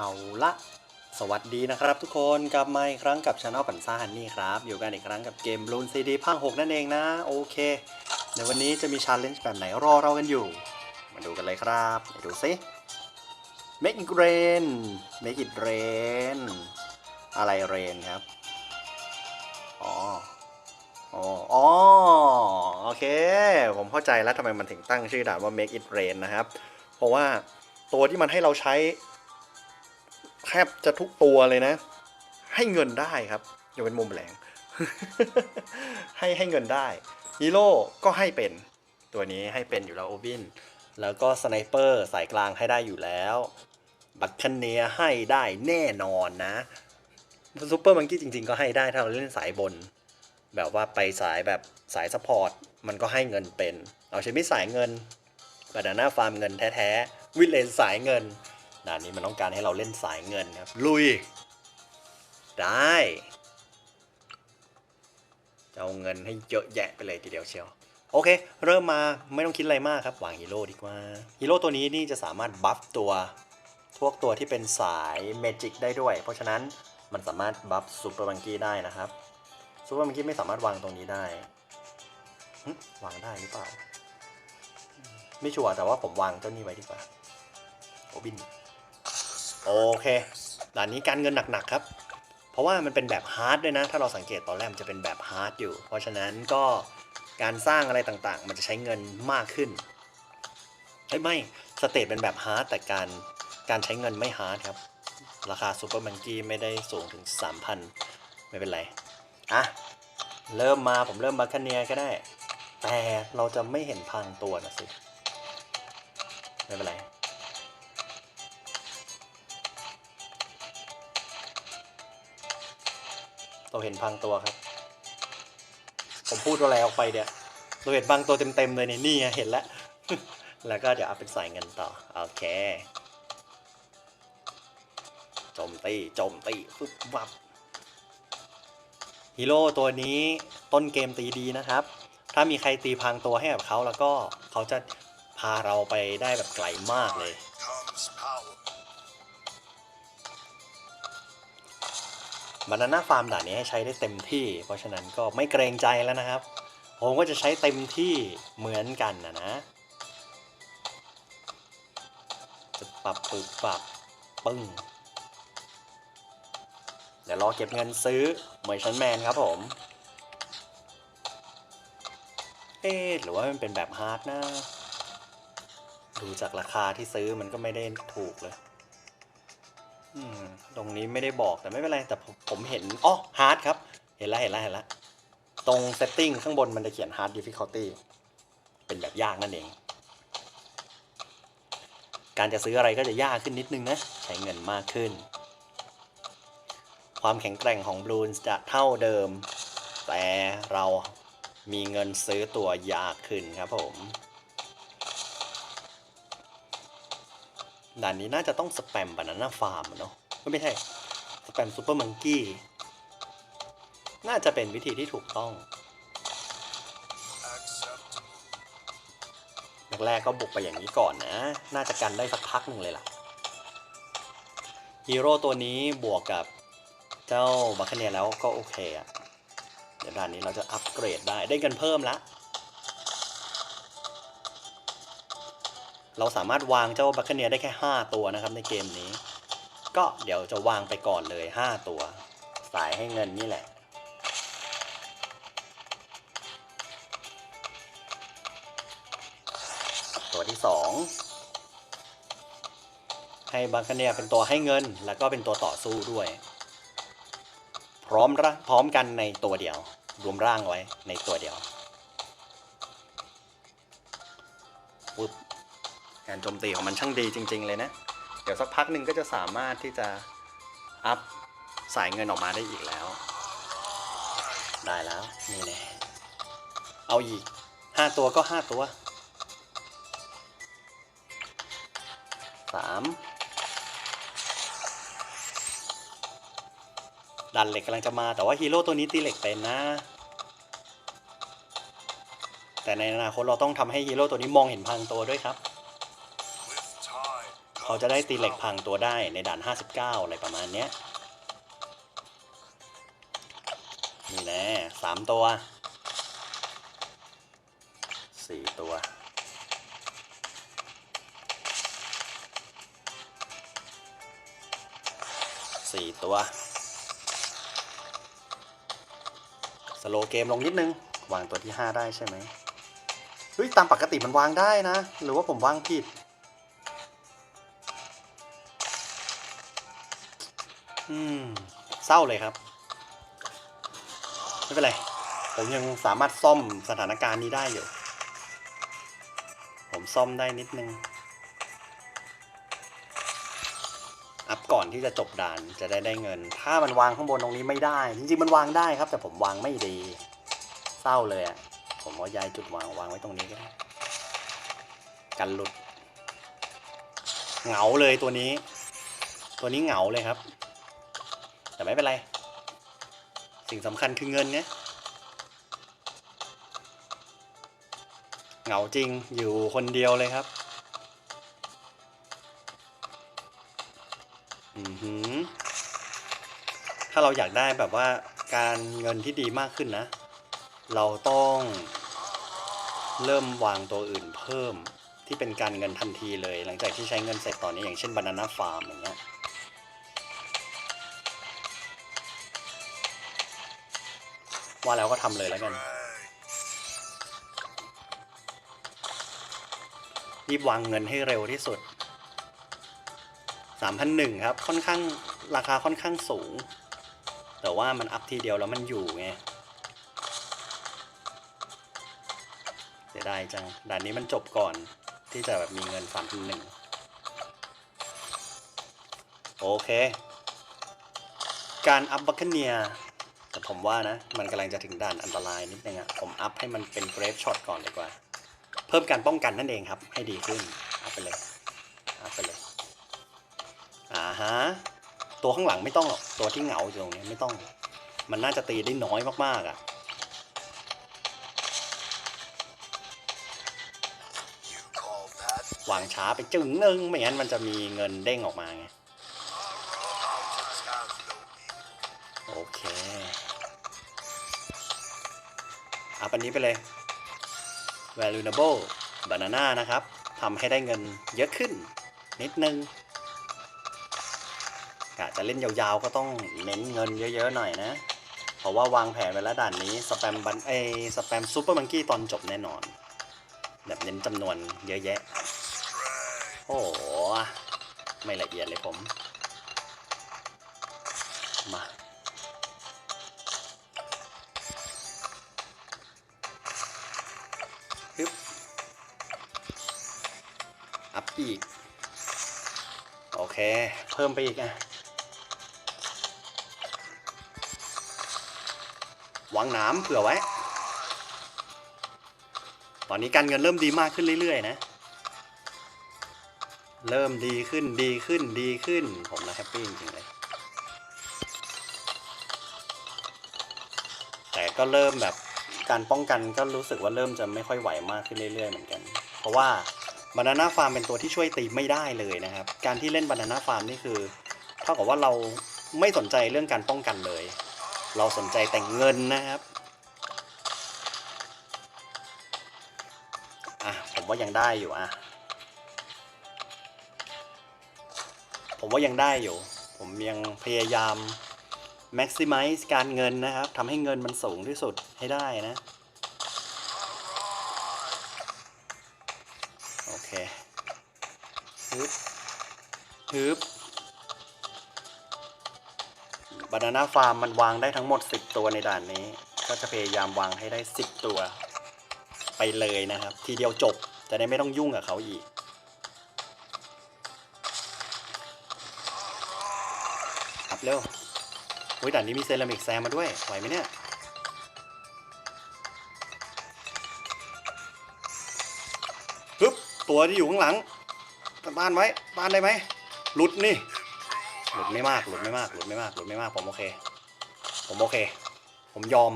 เอาละสวัสดีนะครับทุกคนกลับมาอีกครั้งกับช anel ปันซ่าฮันนี่ครับ อยู่กันอีกครั้งกับเกม Bloon CD ภาค6นั่นเองนะ โอเค ในวันนี้จะมีชาเลนจ์แบบไหนรอเรากันอยู่ มาดูกันเลยครับไปดูซิ Make it rain Make it rain อะไร rain ครับ อ๋ออ๋ออ๋อโอเค ผมเข้าใจแล้วทำไมมันถึงตั้งชื่อด่านว่า Make it rain นะครับ เพราะว่าตัวที่มันให้เราใช้ แทบจะทุกตัวเลยนะ ให้เงินได้ครับอย่าเป็นมุมแหลง ให้ให้เงินได้ฮีโร่ก็ให้เป็น ตัวนี้ให้เป็นอยู่แล้วโอบิน แล้วก็สไนเปอร์สายกลางให้ได้อยู่แล้ว บัคคเนียให้ได้แน่นอนนะซูเปอร์มังกี้จริง ๆ ก็ให้ได้ถ้าเราเล่นสายบน แบบว่าไปสายแบบสายสปอร์ตมันก็ให้เงินเป็นเอาใช้ไม่สายเงินบานาน่าฟาร์มเงินแท้ๆ วิเลนสายเงิน ด่านนี้มันต้องการให้เราเล่นสายเงินครับ ลุย ได้จะเอาเงินให้เยอะแยะไปเลยทีเดียวเชียว โอเค เริ่มมาไม่ต้องคิดอะไรมากครับวางฮีโร่ดีกว่าฮีโร่ตัวนี้นี่จะสามารถบัฟตัวพวกตัวที่เป็นสายเมจิกได้ด้วย เพราะฉะนั้นมันสามารถบัฟซูเปอร์บังกี้ได้นะครับซูเปอร์มังกี้ไม่สามารถวางตรงนี้ได้หึวางได้หรือเปล่า ไม่ชัวร์แต่ว่าผมวางเจ้านี้ไว้ดีกว่าโอบิน โอเคด่านนี้การเงินหนักๆครับ เพราะว่ามันเป็นแบบฮาร์ดด้วยนะ ถ้าเราสังเกตตอนแรกมันจะเป็นแบบฮาร์ดอยู่ เพราะฉะนั้นก็การสร้างอะไรต่างๆ มันจะใช้เงินมากขึ้นเอ้ยไม่สเตทเป็นแบบฮาร์ดแต่การการใช้เงินไม่ฮาร์ดครับ ราคาซูเปอร์มังกี้ไม่ได้สูงถึง 3,000 ไม่เป็นไร อะ เริ่มมาผมเริ่มมาคเนียก็ได้ แต่เราจะไม่เห็นพังตัวนะสิ ไม่เป็นไร เราเห็นพังตัวครับ ผมพูดอะไรออกไปเดี๋ยวเราเห็นพังตัวเต็มๆเลยนี่นี่เห็นแล้ว แล้วก็เดี๋ยวเอาเป็นสายเงินต่อ โอเคโจมตีโจมตีฟึบวับฮีโร่ตัวนี้ต้นเกมตีดีนะครับ ถ้ามีใครตีพังตัวให้กับเขาแล้วก็เขาจะพาเราไปได้แบบไกลมากเลย บานาน่าฟาร์มด่านนี้ให้ใช้ได้เต็มที่ เพราะฉะนั้นก็ไม่เกรงใจแล้วนะครับ ผมก็จะใช้เต็มที่เหมือนกันนะนะ จะปรับปรับปรับปึ้ง เดี๋ยวรอเก็บเงินซื้อเมอร์ชันแมนครับผม เอ๊ะหรือว่ามันเป็นแบบฮาร์ดนะ ดูจากราคาที่ซื้อมันก็ไม่ได้ถูกเลย ตรงนี้ไม่ได้บอกแต่ไม่เป็นไร แต่ผมเห็นอ๋อฮาร์ดครับ เห็นแล้วเห็นแล้วเห็นแล้วตรงเซตติ้งข้างบนมันจะเขียน hard difficulty เป็นแบบยากนั่นเอง การจะซื้ออะไรก็จะยากขึ้นนิดนึงนะ ใช้เงินมากขึ้น ความแข็งแกร่งของบลูนจะเท่าเดิม แต่เรามีเงินซื้อตัวยากขึ้นครับผม ด่านนี้น่าจะต้องสแปมบานาน่าฟาร์มเนาะไม่ใช่สแปมซูเปอร์มังกี้น่าจะเป็นวิธีที่ถูกต้อง Accept. แรกๆก็บุกไปอย่างนี้ก่อนนะ น่าจะกันได้สักพักหนึ่งเลยล่ะ ฮีโร่ตัวนี้บวกกับเจ้าบัคคเนียแล้วก็โอเคอะเดี๋ยวด่านนี้เราจะอัปเกรดได้ได้เงินเพิ่มละ เราสามารถวางเจ้าบัคเนียได้แค่ 5 ตัวนะครับในเกมนี้ ก็เดี๋ยวจะวางไปก่อนเลย 5 ตัว สายให้เงินนี่แหละ ตัวที่สองให้บัคเนียเป็นตัวให้เงินแล้วก็เป็นตัวต่อสู้ด้วย พร้อมรพร้อมกันในตัวเดียว รวมร่างไว้ในตัวเดียว การโจมตีของมันช่างดีจริง ๆ เลยนะ เดี๋ยวสักพักหนึ่งก็จะสามารถที่จะอัพสายเงินออกมาได้อีกแล้ว ได้แล้วนี่แน่เอาอีกห้าตัวก็ห้าตัวสามดันเหล็กกำลังจะมาแต่ว่าฮีโร่ตัวนี้ตีเหล็กเป็นนะ แต่ในอนาคตเราต้องทำให้ฮีโร่ตัวนี้มองเห็นพังตัวด้วยครับ เขาจะได้ตีเหล็กพังตัวได้ในด่าน 59 อะไรประมาณเนี้ย นี่แน่สามตัวสี่ตัวสี่ตัว สโลเกมลงนิดนึง วางตัวที่ 5 ได้ใช่ไหมเฮ้ย ตามปกติมันวางได้นะ หรือว่าผมวางผิด อืมเศร้าเลยครับ ไม่เป็นไร ผมยังสามารถซ่อมสถานการณ์นี้ได้อยู่ ผมซ่อมได้นิดนึง อัพก่อนที่จะจบด่านจะได้ได้เงิน ถ้ามันวางข้างบนตรงนี้ไม่ได้ จริงๆมันวางได้ครับ แต่ผมวางไม่ดี เศร้าเลยอะ่ะผมว่าย้ายจุดวางวางไว้ตรงนี้ก็ได้กันหลุดเหงาเลยตัวนี้ ตัวนี้เหงาเลยครับ แต่ไม่เป็นไร สิ่งสำคัญคือเงินเนี่ยเหงาจริงอยู่คนเดียวเลยครับถ้าเราอยากได้แบบว่าการเงินที่ดีมากขึ้นนะ เราต้องเริ่มวางตัวอื่นเพิ่มที่เป็นการเงินทันทีเลย หลังจากที่ใช้เงินเสร็จตอนนี้อย่างเช่นบานาน่าฟาร์มอย่างเงี้ย ว่าแล้วก็ทำเลยแล้วกันรีบวางเงินให้เร็วที่สุด 3,001ครับ ค่อนข้างราคาค่อนข้างสูง แต่ว่ามันอัพทีเดียวแล้วมันอยู่ไงเสียดายจัง ด่านนี้มันจบก่อนที่จะแบบมีเงิน 3,001 โอเค การอัพบัคเนีย แต่ผมว่านะ มันกำลังจะถึงด่านอันตรายนิดนึงอะผมอัพให้มันเป็นเกรฟช็อตก่อนดีกว่า เพิ่มการป้องกันนั่นเองครับ ให้ดีขึ้นอัพไปเลยอัพไปเลยอ่าฮะตัวข้างหลังไม่ต้องหรอกตัวที่เหงาอยู่ตรงนี้ไม่ต้อง มันน่าจะตีได้น้อยมากๆอะ่ะวางช้าไปจึงนึงไม่งั้นมันจะมีเงินเด้งออกมาไง อัพอันนี้ไปเลย valuable banana นะครับทำให้ได้เงินเยอะขึ้น นิดนึงกะจะเล่นยาวๆก็ต้องเน้นเงินเยอะๆหน่อยนะ เพราะว่าวางแผนไว้แล้วด่านนี้สแปมบันเอสแปมซูเปอร์มังกี้ตอนจบแน่นอน แบบเน้นจำนวนเยอะแยะ โอ้โหไม่ละเอียดเลยผม มา พิ่มไปอีกอะวางน้ำเผื่อไว้ ตอนนี้การเงินเริ่มดีมากขึ้นเรื่อยๆนะ เริ่มดีขึ้นดีขึ้นดีขึ้น ผมนะแฮปปี้จริงๆเลย แต่ก็เริ่มแบบการป้องกันก็รู้สึกว่าเริ่มจะไม่ค่อยไหวมากขึ้นเรื่อยๆเหมือนกัน เพราะว่า บานาน่าฟาร์มเป็นตัวที่ช่วยตีไม่ได้เลยนะครับ การที่เล่นบานาน่าฟาร์มนี่คือเท่ากับว่าเราไม่สนใจเรื่องการป้องกันเลย เราสนใจแต่เงินนะครับอะผมว่ายังได้อยู่อะผมว่ายังได้อยู่ ผมยังพยายาม maximize การเงินนะครับทำให้เงินมันสูงที่สุดให้ได้นะ โอเคฮึบฮึบบานาน่าฟาร์มมันวางได้ทั้งหมด 10 ตัวในด่านนี้ ก็จะพยายามวางให้ได้ 10 ตัว ไปเลยนะครับ ทีเดียวจบจะได้ไม่ต้องยุ่งกับเขาอีกครับเร็วอุ้ยด่านนี้มีเซรามิกแซมมาด้วย ไหวไหมเนี่ย ตัวที่อยู่ข้างหลังบ้านไว้บ้านได้ไหมหลุดนี่หลุดไม่มากหลุดไม่มากหลุดไม่มากหลุดไม่มากผมโอเค ผมโอเค ผมยอม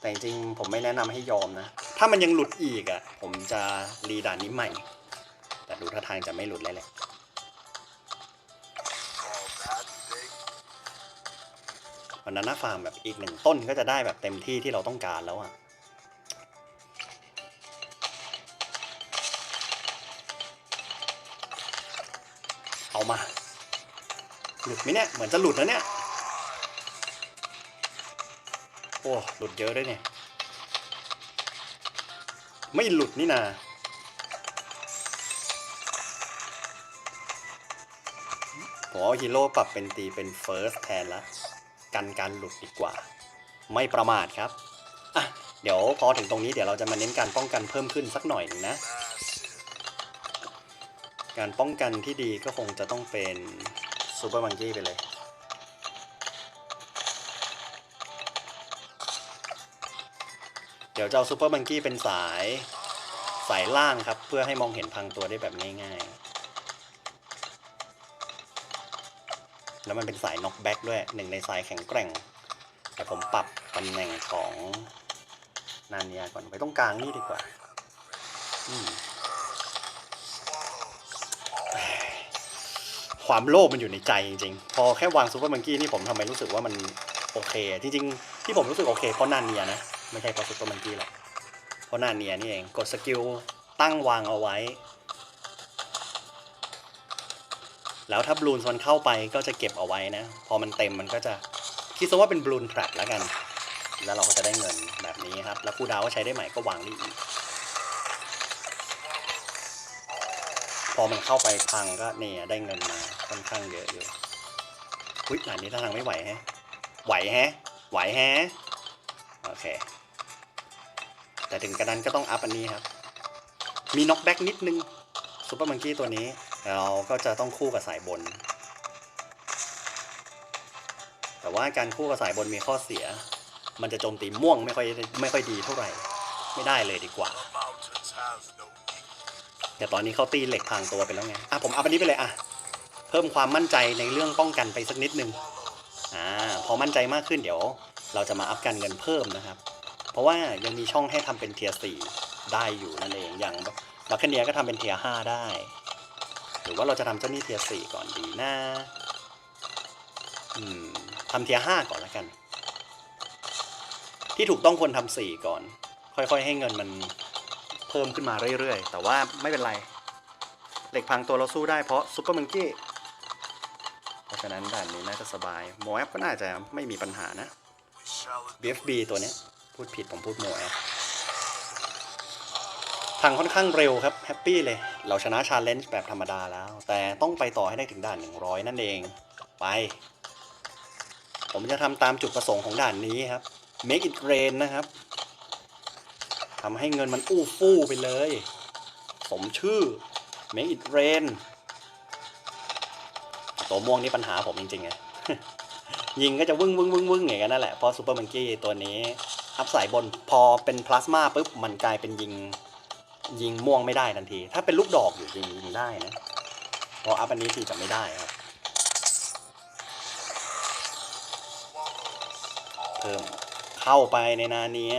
แต่จริงๆผมไม่แนะนำให้ยอมนะ ถ้ามันยังหลุดอีกอะ่ะ ผมจะรีด่านนี้ใหม่ แต่ดูท่าทางจะไม่หลุดเลยแหละวันนั้นฟาร์มแบบอีกหนึ่งต้นก็จะได้แบบเต็มที่ที่เราต้องการแล้วอะ เอามา หลุดไหมเนี่ย เหมือนจะหลุดแล้วเนี่ย โอ้ หลุดเยอะด้วยเนี่ย ไม่หลุดนี่นาผมเอาฮีโร่ปรับเป็นตีเป็นเฟิร์สแทนละกันการหลุดดีกว่า ไม่ประมาทครับ อะ เดี๋ยวพอถึงตรงนี้เดี๋ยวเราจะมาเน้นการป้องกันเพิ่มขึ้นสักหน่อยนึงนะ การป้องกันที่ดีก็คงจะต้องเป็นซูเปอร์มังกี้ไปเลยเดี๋ยวจะเอาซูเปอร์มังกี้เป็นสายสายล่างครับ เพื่อให้มองเห็นพังตัวได้แบบง่ายๆ แล้วมันเป็นสายน็อกแบ็กด้วยหนึ่งในสายแข็งแกร่ง แต่ผมปรับตำแหน่งของนาเนียก่อนไปตรงกลางนี่ดีกว่า อืม ความโลภมันอยู่ในใจจริงๆ พอแค่วางซูเปอร์มังกี้นี่ผมทำไมรู้สึกว่ามันโอเค จริงๆ ที่ผมรู้สึกโอเคเพราะนาเนียนะ ไม่ใช่เพราะซูเปอร์มังกี้หรอก เพราะนาเนียนี่เอง กดสกิลตั้งวางเอาไว้ แล้วถ้าบลูนมันเข้าไปก็จะเก็บเอาไว้นะ พอมันเต็มมันก็จะคิดซะว่าเป็นบลูนแทร็กแล้วกัน แล้วเราก็จะได้เงินแบบนี้ครับ แล้วคูลดาวก็ใช้ได้ใหม่ก็วางได้อีกพอมันเข้าไปพังก็เนี่ยได้เงินมา ค่อนข้างเยอะอยู่อุ้ยหลานนี้ท่าทางไม่ไหวแฮะ ไหวแฮะ ไหวแฮะ โอเค แต่ถึงกระนั้นก็ต้องอัพอันนี้ครับ มีน็อกแบ็กนิดนึงซูเปอร์มังกี้ตัวนี้ เราก็จะต้องคู่กับสายบน แต่ว่าการคู่กับสายบนมีข้อเสีย มันจะโจมตีม่วงไม่ค่อยไม่ค่อยดีเท่าไหร่ ไม่ได้เลยดีกว่า แต่ตอนนี้เขาตีเหล็กพังตัวไปแล้วไง อะผมเอาอันนี้ไปเลยอะ เพิ่มความมั่นใจในเรื่องป้องกันไปสักนิดนึงอ่าพอมั่นใจมากขึ้นเดี๋ยว เราจะมาอัพการเงินเพิ่มนะครับ เพราะว่ายังมีช่องให้ทำเป็นเทียร์สี่ได้อยู่นั่นเองอย่างบัคเนียก็ทำเป็นเทียร์ห้าได้ หรือว่าเราจะทำเจ้าหนี้เทียร์สี่ก่อนดีนะอืมทำเทียร์ห้าก่อนแล้วกัน ที่ถูกต้องควรทำสี่ก่อน ค่อยๆ ให้เงินมันเพิ่มขึ้นมาเรื่อยๆ แต่ว่าไม่เป็นไร เหล็กพังตัวเราสู้ได้เพราะซุปเปอร์มังกี้ ราะฉะนั้นด่านนี้น่าจะสบายโมแอปก็น่าจะไม่มีปัญหานะ BFB ตัวเนี้ย พูดผิดผมพูดโมแอปพังค่อนข้างเร็วครับ แฮปปี้เลย เราชนะชาเลนจ์แบบธรรมดาแล้ว แต่ต้องไปต่อให้ได้ถึงด่าน 100 นั่นเอง ไป ผมจะทำตามจุดประสงค์ของด่านนี้ครับ make it rain นะครับทำให้เงินมันอู้ฟู่ไปเลย สมชื่อ make it rain ตัวม่วงนี่ปัญหาผมจริงๆไงยิงก็จะวึ่งวึ่งวึ่งวึ่งอย่างนั้นนั่นแหละเพราะซูเปอร์มังกี้ตัวนี้อัพสายบนพอเป็นพลาสมาปุ๊บมันกลายเป็นยิงยิงม่วงไม่ได้ทันที ถ้าเป็นลูกดอกอยู่ยิงยิงได้นะพราะอัพอันนี้ทีจะไม่ได้ครับเพิ่มเข้าไปในนาเนีย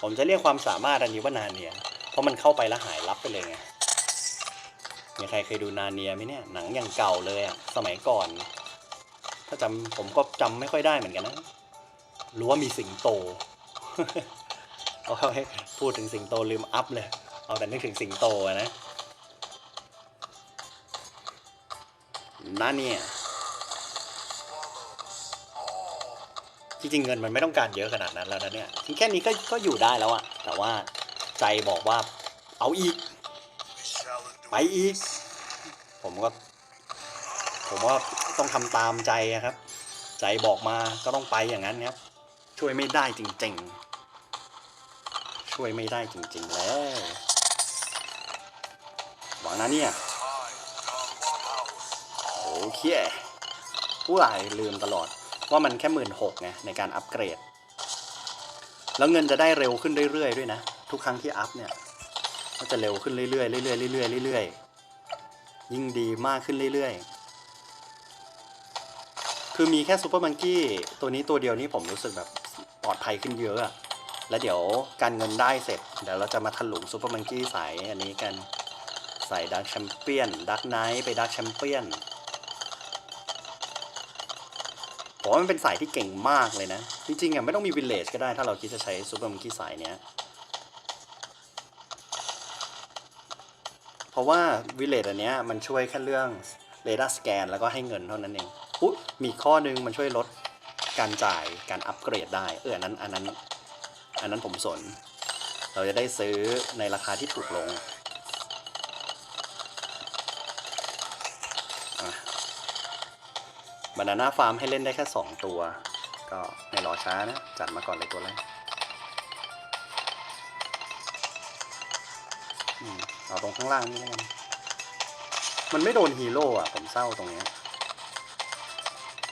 ผมจะเรียกความสามารถอันนี้ว่านาเนียเพราะมันเข้าไปแล้วหายลับไปเลยไง มีใครเคยดูนาเนียไหมเนี่ยหนังอย่างเก่าเลยอะสมัยก่อน ถ้าจำผมก็จำไม่ค่อยได้เหมือนกันนะรู้ว่ามีสิงโตเอาให้พูดถึงสิงโตลืมอัพเลย เอาแต่นึกถึงสิงโตนะนาเนียจริงๆเงินมันไม่ต้องการเยอะขนาดนั้นแล้วนะเนี่ยแค่นี้ก็ก็อยู่ได้แล้วอะแต่ว่าใจบอกว่าเอาอีก ไปอีก ผมก็ ผมว่าต้องทำตามใจอะครับ ใจบอกมาก็ต้องไปอย่างนั้นครับ ช่วยไม่ได้จริงๆ ช่วยไม่ได้จริงๆแล้วหวังนะเนี่ยโอเคผู้หลายลืมตลอดว่ามันแค่หมื่นหกไงในการอัปเกรด แล้วเงินจะได้เร็วขึ้นเรื่อยๆด้วยนะ ทุกครั้งที่อัพเนี่ย ก็จะเร็วขึ้นเรื่อยๆเรื่อยๆเรื่อยๆเรื่อยๆยิ่งดีมากขึ้นเรื่อยๆ คือมีแค่ซูเปอร์มังกี้ตัวนี้ตัวเดียวนี่ผมรู้สึกแบบปลอดภัยขึ้นเยอะอะแล้วเดี๋ยวการเงินได้เสร็จ เดี๋ยวเราจะมาถลุงซูเปอร์มังกี้สายอันนี้กันใส่ดักแชมเปี้ยนดักไนท์ไปดักแชมเปี้ยนผมว่ามันเป็นสายที่เก่งมากเลยนะ จริงๆอะไม่ต้องมีวิลเลจก็ได้ถ้าเราคิดจะใช้ซูเปอร์มังกี้สายเนี้ย เพราะว่าวิเลจอันเนี้ยมันช่วยแค่เรื่องเรดาร์สแกนแล้วก็ให้เงินเท่านั้นเองอุ๊ยมีข้อหนึงมันช่วยลดการจ่ายการอัปเกรดได้เอออันนั้นอันนั้นอันนั้นผมสน เราจะได้ซื้อในราคาที่ถูกลงบานาน่าฟาร์มให้เล่นได้แค่ 2 ตัว ก็ไม่รอช้านะ จัดมาก่อนเลยตัวแรก เอาตรงข้างล่างนี่แล้วกันมันไม่โดนฮีโร่อะ ผมเศร้าตรงเนี้ย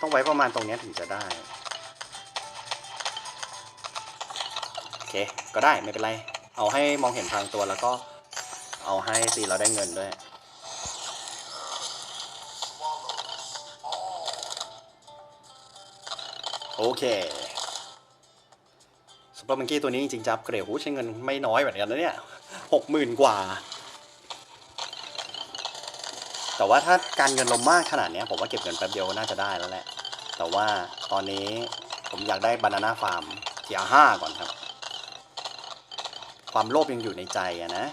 ต้องไว้ประมาณตรงเนี้ยถึงจะได้ โอเค ก็ได้ไม่เป็นไร เอาให้มองเห็นทางตัวแล้วก็ เอาให้ตีเราได้เงินด้วย โอเคซูเปอร์มังกี้ตัวนี้จริงๆจะอัพเกรดหูใช้เงินไม่น้อยเหมือนกันนะเนี่ยหกหมื่นกว่า แต่ว่าถ้าการเงินเรามากขนาดนี้ผมว่าเก็บเงินแป๊บเดียวน่าจะได้แล้วแหละ แต่ว่าตอนนี้ผมอยากได้บานาน่าฟาร์มเทียห้าก่อนครับ ความโลภยังอยู่ในใจอะนะ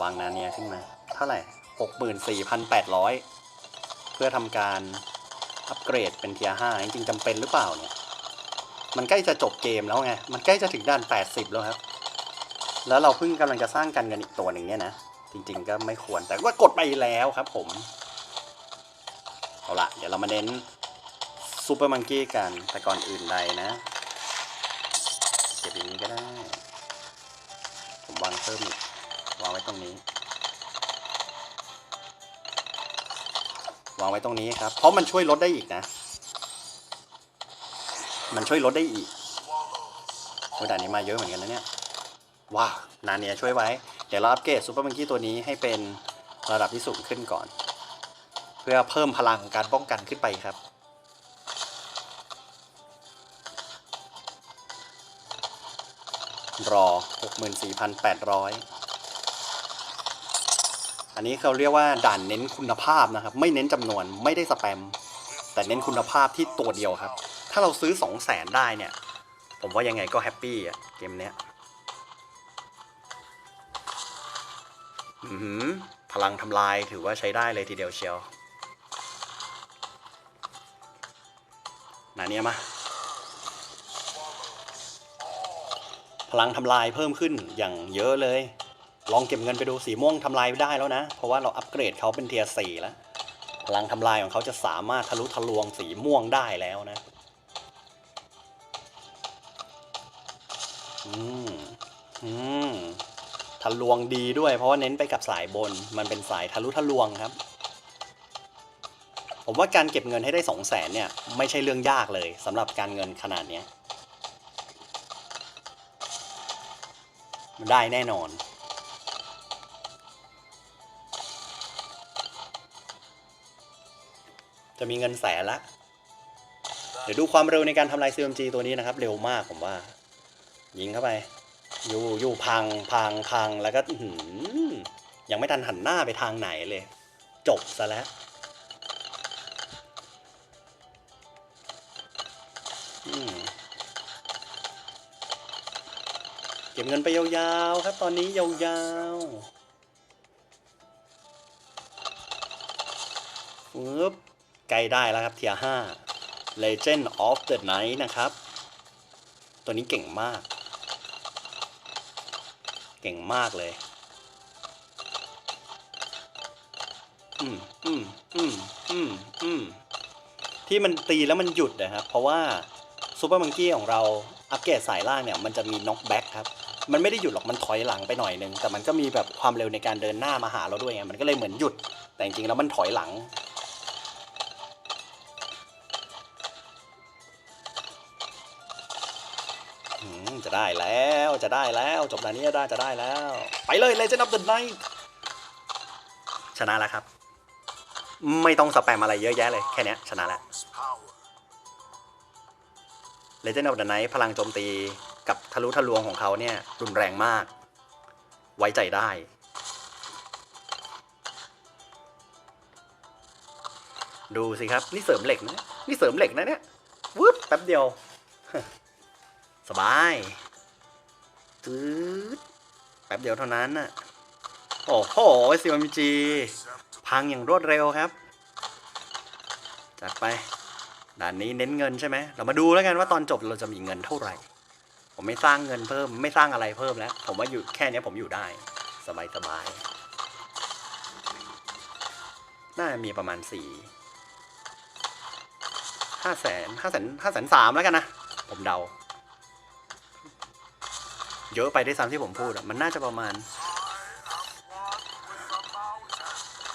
วางนาเนียขึ้นมา เท่าไหร่หกหมื่นสี่พันแปดร้อยเพื่อทำการอัปเกรดเป็นเทียห้าจริงๆจำเป็นหรือเปล่าเนี่ย มันใกล้จะจบเกมแล้วไง มันใกล้จะถึงด้านแปดสิบแล้วครับ แล้วเราเพิ่งกำลังจะสร้างกันกันอีกตัวหนึ่งเนี่ยนะ จริงๆก็ไม่ควรแต่ว่ากดไปแล้วครับผม เอาละเดี๋ยวเรามาเน้นซูเปอร์มังกี้กัน แต่ก่อนอื่นใดนะ เก็บอย่างนี้ก็ได้ ผมวางเพิ่มอีก วางไว้ตรงนี้ วางไว้ตรงนี้ครับ เพราะมันช่วยลดได้อีกนะ มันช่วยลดได้อีกโอ้ด่านนี้มาเยอะเหมือนกันนะเนี่ย ว้าวนาเนียช่วยไว้ เดี๋ยวเราอัปเกรดซูเปอร์มังกี้ตัวนี้ให้เป็นระดับที่สูงขึ้นก่อน เพื่อเพิ่มพลังการป้องกันขึ้นไปครับ รอ 64,800 อันนี้เขาเรียกว่าด่านเน้นคุณภาพนะครับ ไม่เน้นจำนวนไม่ได้สแปม แต่เน้นคุณภาพที่ตัวเดียวครับ ถ้าเราซื้อ 2 0 0แสนได้เนี่ย ผมว่ายังไงก็แฮปปี้อะเกมเนี้ย พลังทำลายถือว่าใช้ได้เลยทีเดียวเชียวนาเนี้ยมา พลังทำลายเพิ่มขึ้นอย่างเยอะเลย ลองเก็บเงินไปดูสีม่วงทำลายได้แล้วนะ เพราะว่าเราอัปเกรดเขาเป็นเทียร์สี่แล้ว พลังทำลายของเขาจะสามารถทะลุทะลวงสีม่วงได้แล้วนะ อืม อืม ทะลวงดีด้วย เพราะว่าเน้นไปกับสายบน มันเป็นสายทะลุทะลวงครับ ผมว่าการเก็บเงินให้ได้สองแสนเนี่ย ไม่ใช่เรื่องยากเลยสำหรับการเงินขนาดนี้ได้แน่นอนจะมีเงินแสนละ เดี๋ยวดูความเร็วในการทำลาย CMG ตัวนี้นะครับ เร็วมากผมว่า ยิงเข้าไป อยู่อยู่พังพังพังแล้วก็หือยังไม่ทันหันหน้าไปทางไหนเลย จบซะแล้วเก็บเงินไปยาวๆครับ ตอนนี้ยาวๆปึ๊บใกล้ได้แล้วครับเทียห้า Legend of the Night นะครับ ตัวนี้เก่งมาก เก่งมากเลย อืมอืมอืมอืมอืมที่มันตีแล้วมันหยุดนะครับ เพราะว่าซูเปอร์มังกี้ของเราอัปเกรดสายล่างเนี่ย มันจะมีน็อกแบ็กครับ มันไม่ได้หยุดหรอกมันถอยหลังไปหน่อยนึง แต่มันก็มีแบบความเร็วในการเดินหน้ามาหาเราด้วยไงมันก็เลยเหมือนหยุด แต่จริงๆแล้วมันถอยหลังจะได้แล้ว จะได้แล้วจบด่านนี้ได้จะได้แล้ว ไปเลย Legend of the Night ชนะแล้วครับ ไม่ต้องสแปมอะไรเยอะแยะเลยแค่นี้ชนะแล้ว is power. Legend of the Night พลังโจมตีกับทะลุทะลวงของเขาเนี่ย รุนแรงมาก ไว้ใจได้ ดูสิครับ นี่เสริมเหล็กนะ นี่เสริมเหล็กนะเนี่ยวืบแป๊บเดียว สบาย ตืดแป๊บเดียวเท่านั้นน่ะ โอ้โหซีวามิจีพังอย่างรวดเร็วครับ จัดไป ด่านนี้เน้นเงินใช่ไหม เรามาดูแล้วกันว่าตอนจบเราจะมีเงินเท่าไหร่ ผมไม่สร้างเงินเพิ่ม ไม่สร้างอะไรเพิ่มแล้ว ผมว่าอยู่แค่นี้ผมอยู่ได้ สบายสบาย น่าจะมีประมาณสี่ห้าแสนห้าแสนห้าแสนสามแล้วกันนะ ผมเดา เยอะไปได้วยซ้ำที่ผมพูดอะมันน่าจะประมาณ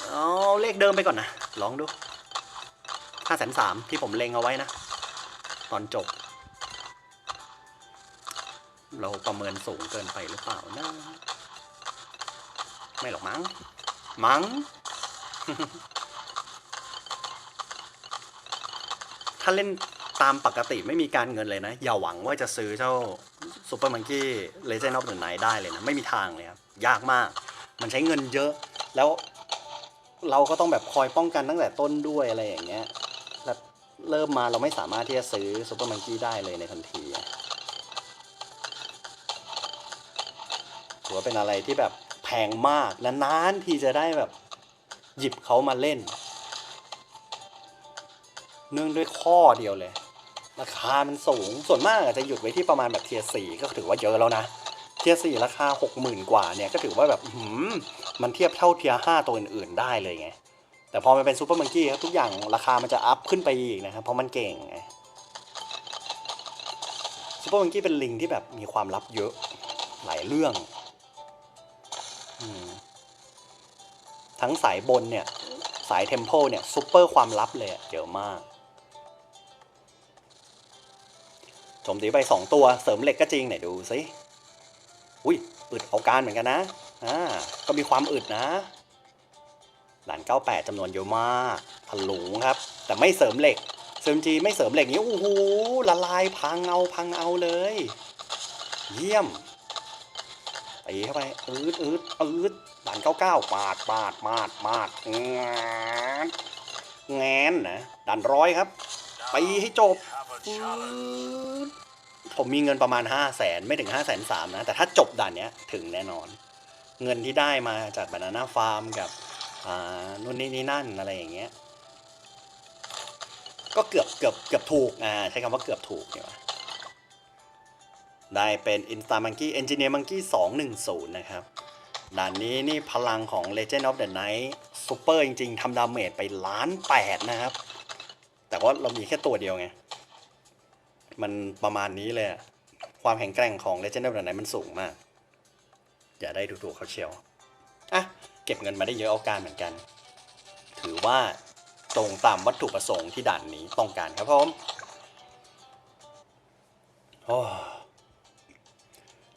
เอาเลขเดิมไปก่อนนะ ลองดูห้าแสนสามที่ผมเล็งเอาไว้นะ ตอนจบ เราประเมินสูงเกินไปหรือเปล่านะ ไม่หรอกมั้ง มั้ง ถ้าเล่น ตามปกติไม่มีการเงินเลยนะ อย่าหวังว่าจะซื้อเจ้าซูเปอร์มังกี้เลเจนด์ออฟเดอะไนท์ได้เลยนะ ไม่มีทางเลยครับ ยากมาก มันใช้เงินเยอะ แล้วเราก็ต้องแบบคอยป้องกันตั้งแต่ต้นด้วยอะไรอย่างเงี้ยแล้วเริ่มมาเราไม่สามารถที่จะซื้อซูเปอร์มังกี้ได้เลยในทันทีถือว่าเป็นอะไรที่แบบแพงมากนานๆทีจะได้แบบหยิบเขามาเล่น เนื่องด้วยข้อเดียวเลย ราคามันสูงส่วนมากอาจจะหยุดไว้ที่ประมาณแบบเทียสี่ก็ถือว่าเยอะแล้วนะเทียสี่ราคาหกหมื่นกว่าเนี่ยก็ถือว่าแบบหืมมันเทียบเท่าเทียห้าตัวอื่นๆได้เลยไงแต่พอมันเป็นซูเปอร์มังกี้ครับทุกอย่างราคามันจะอัพขึ้นไปอีกนะครับเพราะมันเก่งไงซูเปอร์มังกี้เป็นลิงที่แบบมีความลับเยอะหลายเรื่องอทั้งสายบนเนี่ย สายเทมเพลเนี่ยซูเปอร์ความลับเลยเยอะมาก จมตีไปสองตัวเสริมเหล็กก็จริงไหนดูสิอุ้ยอึดเอาการเหมือนกันนะอ่าก็มีความอึดนะด่าน98จำนวนเยอะมากถลุงครับ แต่ไม่เสริมเหล็กเสริมจีไม่เสริมเหล็กนี้โอ้โหละลายพังเอาพังเอาเลย เยี่ยมตีเข้าไปอืดอืดอืดด่าน99ปาดปาดปาดปาดงานงานนะด่านร้อยครับ ไปให้จบ ผมมีเงินประมาณ 5 0 0แสนไม่ถึง 5 0 0แสนสามนะ แต่ถ้าจบด่านเนี้ยถึงแน่นอน เงินที่ได้มาจากบานาน่าฟาร์มกับอ่านู่นนี่นี่นั่นอะไรอย่างเงี้ย ก็เกือบเกือบเกือบถูกอ่าใช้คำว่าเกือบถูกดีกว่าได้เป็น Insta Monkey Engineer Monkey 210 นะครับ ด่านนี้นี่พลังของ Legend of the Night Super จริง ๆทำดาเมจไปล้านแปดนะครับ แต่ว่าเรามีแค่ตัวเดียวไง มันประมาณนี้เลยความแข็งแกร่งของ Legend of the Night มันสูงมาก อย่าได้ดูถูกเขาเชียว อะ เก็บเงินมาได้เยอะเอาการเหมือนกัน ถือว่าตรงตามวัตถุประสงค์ที่ด่านนี้ต้องการครับผมโอ้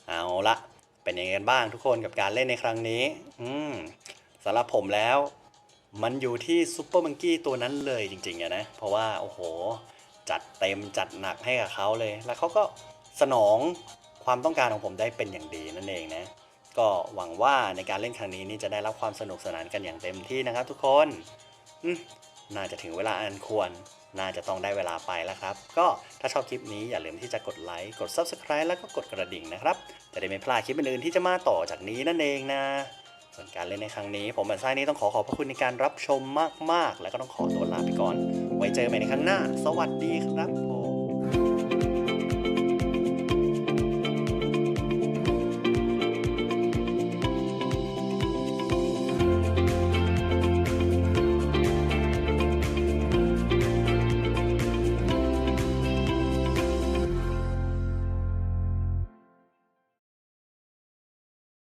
เอาละเป็นยังไงกันบ้างทุกคนกับการเล่นในครั้งนี้ อืมสำหรับผมแล้ว มันอยู่ที่ซูเปอร์มังกี้ตัวนั้นเลยจริงๆอะนะ เพราะว่าโอ้โห จัดเต็มจัดหนักให้กับเขาเลย แล้วเขาก็สนองความต้องการของผมได้เป็นอย่างดีนั่นเองนะ ก็หวังว่าในการเล่นครั้งนี้นี่จะได้รับความสนุกสนานกันอย่างเต็มที่นะครับทุกคนน่าจะถึงเวลาอันควร น่าจะต้องได้เวลาไปแล้วครับ ก็ถ้าชอบคลิปนี้อย่าลืมที่จะกดไลค์ กด Subscribe แล้วก็กดกระดิ่งนะครับ จะได้ไม่พลาดคลิปอื่นๆที่จะมาต่อจากนี้นั่นเองนะ ส่วนการเล่นในครั้งนี้ ผมบันซ่านี้ต้องขอขอบพระคุณในการรับชมมาก ๆ แล้วก็ต้องขอตัวลาไปก่อน ไว้เจอกันใหม่ในครั้งหน้า สวัสดีครับ